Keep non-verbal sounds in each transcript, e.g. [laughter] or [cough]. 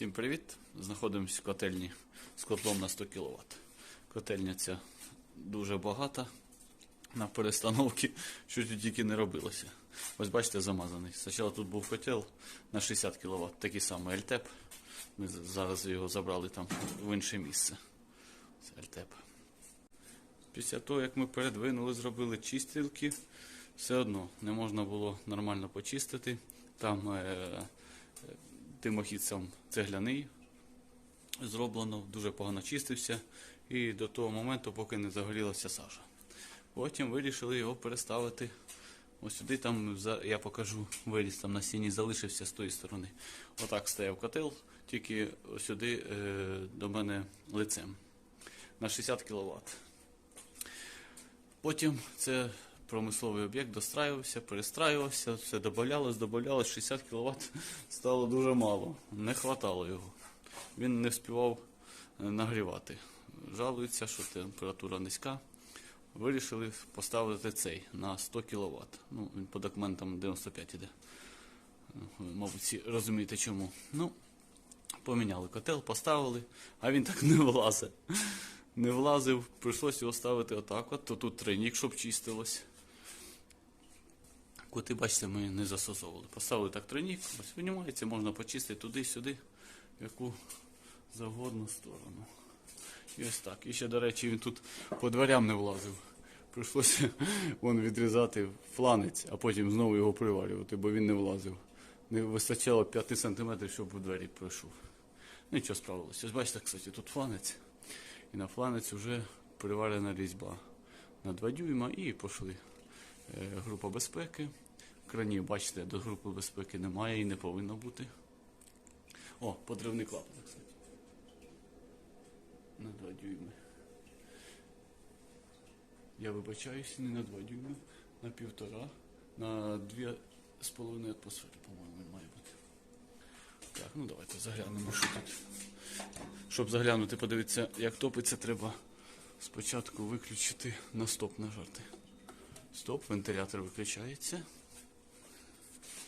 Всім привіт! Знаходимося в котельні з котлом на 100 кВт. Котельня ця дуже багата на перестановки, що тут тільки не робилося. Ось бачите, замазаний. Спочатку тут був котел на 60 кВт, такий самий альтеп. Ми зараз його забрали там в інше місце. Це альтеп. Після того, як ми передвинули, зробили чистілки, все одно не можна було нормально почистити. Там е, димохід сам цегляний зроблено, дуже погано чистився. І до того моменту, поки не загорілася сажа. Потім вирішили його переставити. Ось сюди там я покажу виріс там на стіні залишився з тої сторони. Отак стояв котел, тільки сюди е, до мене лицем на 60 кВт. Потім це промисловий об'єкт достраювався, перестраювався, все додавалось, додавалось, 60 кВт [laughs] стало дуже мало, не хватало його. Він не вспівав е, нагрівати. Жалується, що температура низька. Вирішили поставити цей на 100 кВт. Ну, він по документам 95 іде. Мабуть, розумієте чому. Ну, поміняли котел, поставили, а він так не влазить. Не влазив, прийшлося його ставити отак от, то тут тройник, щоб чистилось. Кути, бачите, ми не застосовували. Поставили так тройник, ось винімається, можна почистити туди-сюди, яку завгодно сторону. І ось так. І ще, до речі, він тут по дверям не влазив. Прийшлося [laughs] вон відрізати фланець, а потім знову його приварювати, бо він не влазив. Не вистачало 5 см, щоб у двері пройшов. Нічого справилося. Ось бачите, кстати, тут фланець. І на фланець вже приварена різьба на 2 дюйма і пішли. Е, Група безпеки. Кранів, бачите, до групи безпеки немає і не повинно бути. О, подривний клапан, кстати. На 2 дюйми. Я вибачаюся, не на 2 дюйми, на півтора, на 2,5 атмосфери, по-моєму, має бути. Так, ну давайте заглянемо, що тут. Щоб заглянути, подивитися, як топиться, треба спочатку виключити на стоп нажати. Стоп, вентилятор виключається.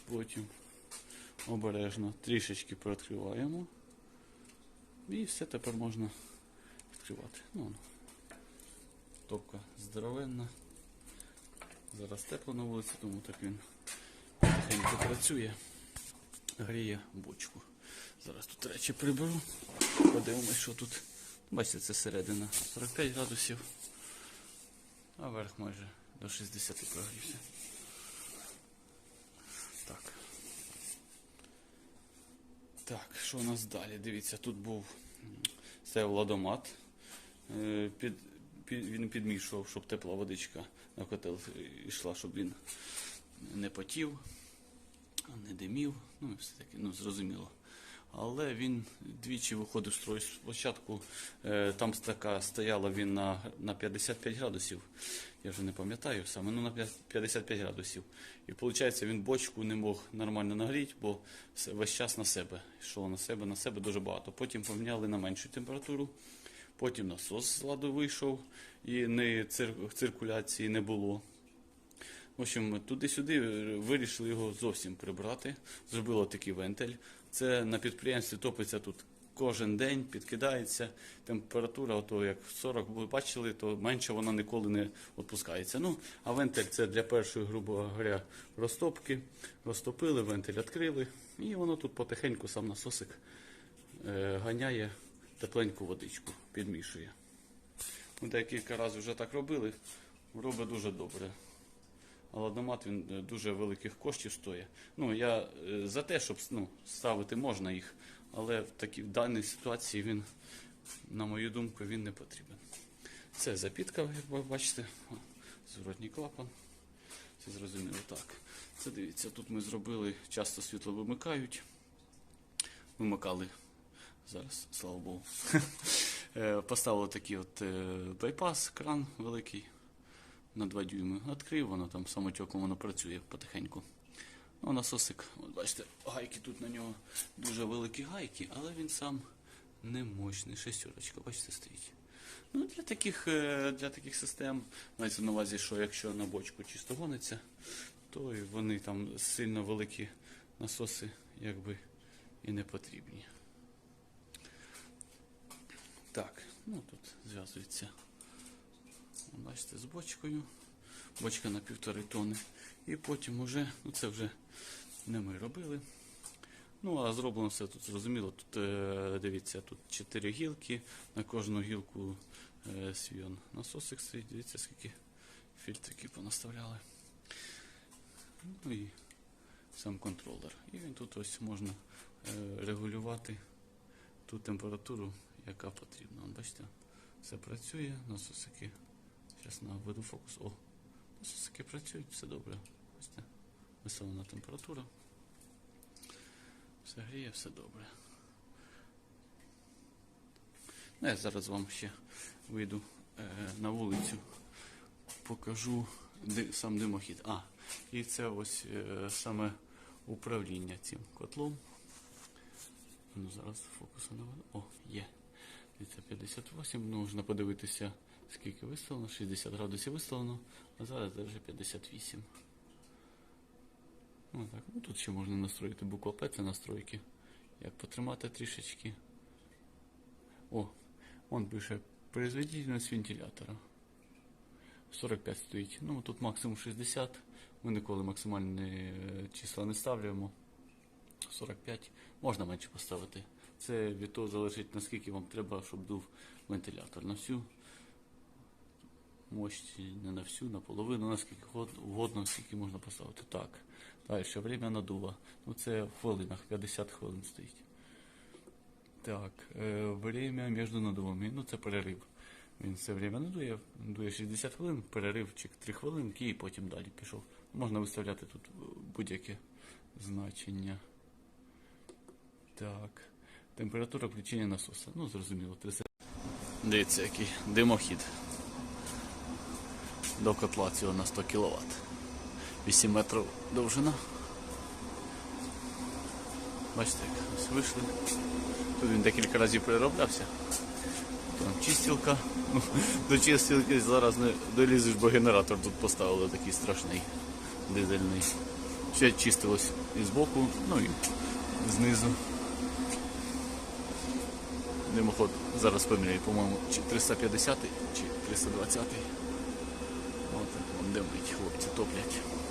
Потім обережно трішечки приоткриваємо. І все тепер можна відкривати. Ну. Топка здоровенна. Зараз тепло на вулиці, тому так він тихенько працює. Гріє бочку. Зараз тут речі приберу. Подивимось, що тут. Бачите, це середина 45 градусів, а верх майже до 60 прогрівся. Так. Так, що у нас далі? Дивіться, тут був це ладомат. Е, Під, під, він підмішував, щоб тепла водичка на котел йшла, щоб він не потів, не димів, ну і все таке, ну зрозуміло. Але він двічі виходив з строю. Спочатку е, там така стояла він на, на 55 градусів. Я вже не пам'ятаю саме, ну на 55 градусів. І виходить, він бочку не мог нормально нагріти, бо весь час на себе. Йшло на себе, на себе дуже багато. Потім поміняли на меншу температуру. Потім насос з ладу вийшов і не цир- циркуляції не було. В общем, туди-сюди вирішили його зовсім прибрати. Зробили такий вентиль. Це на підприємстві топиться тут кожен день, підкидається. Температура, ото як 40 ви бачили, то менше вона ніколи не відпускається. Ну, а вентиль це для першої, грубо говоря, розтопки. Розтопили, вентиль відкрили, і воно тут потихеньку сам насосик е, ганяє тепленьку водичку, підмішує. Ми декілька разів вже так робили, робить дуже добре. Ладомат він е, дуже великих коштів стоїть. Ну, я е, за те, щоб ну, ставити можна їх, але в такій в даній ситуації він, на мою думку, він не потрібен. Це запітка, як ви бачите, зворотній клапан. Це зрозуміло так. Це дивіться, тут ми зробили, часто світло вимикають. Вимикали зараз, слава Богу. [laughs] Е, Поставили такий от байпас, кран великий на 2 дюйми. Відкрив, воно там самотеком воно працює потихеньку. Ну, насосик, от бачите, гайки тут на нього дуже великі гайки, але він сам не мощний. Шестерочка, бачите, стоїть. Ну, для таких, е, для таких систем, мається на увазі, що якщо на бочку чисто гониться, то і вони там сильно великі насоси якби і не потрібні. Так, ну тут зв'язується. Бачите, з бочкою. Бочка на півтори тони. І потім уже, ну це вже не ми робили. Ну, а зроблено все тут зрозуміло. Тут е, дивіться, тут чотири гілки. На кожну гілку е, свій насосик стоїть. Дивіться, скільки фільтриків понаставляли. Ну і сам контролер. І він тут ось можна е, регулювати ту температуру, яка потрібна. Бачите, все працює, насосики. Зараз наведу фокус. О, насосики працюють, все добре. Бачите, виставлена температура. Все гріє, все добре. Ну, я зараз вам ще вийду е, на вулицю, покажу ди, сам димохід. А, і це ось е, саме управління цим котлом. Ну, зараз фокусу наведу. О, є. Дивіться, 58. Ну, можна подивитися, скільки виставлено. 60 градусів виставлено, а зараз вже 58. Ну, так. ну тут ще можна настроїти буква П, це настройки. Як потримати трішечки. О, он пише производительність вентилятора. 45 стоїть. Ну тут максимум 60. Ми ніколи максимальні е, числа не ставлюємо. 45. Можна менше поставити. Це від того залежить наскільки вам треба, щоб дув вентилятор. На всю мощі, не на всю, на половину, наскільки год- угодно, скільки можна поставити. Так. Далі, время надува. Ну це в хвилинах, 50 хвилин стоїть. Так, е, время між надувами. Ну це перерив. Він все время надує, дує 60 хвилин, переривчик 3 хвилинки і потім далі пішов. Можна виставляти тут е, будь-яке значення. Температура включення насоса. Ну, зрозуміло, 30. Дивіться, який димохід. До котла цього на 100 кВт. 8 метрів довжина. Бачите, як ось вийшли. Тут він декілька разів перероблявся. Там чистілка. Ну, [laughs] до чистілки зараз не долізеш, бо генератор тут поставили такий страшний дизельний. Ще чистилось і збоку, ну і знизу. Димоход зараз поміряю, по-моєму, чи 350 чи 320. Ось так вон димить, хлопці топлять.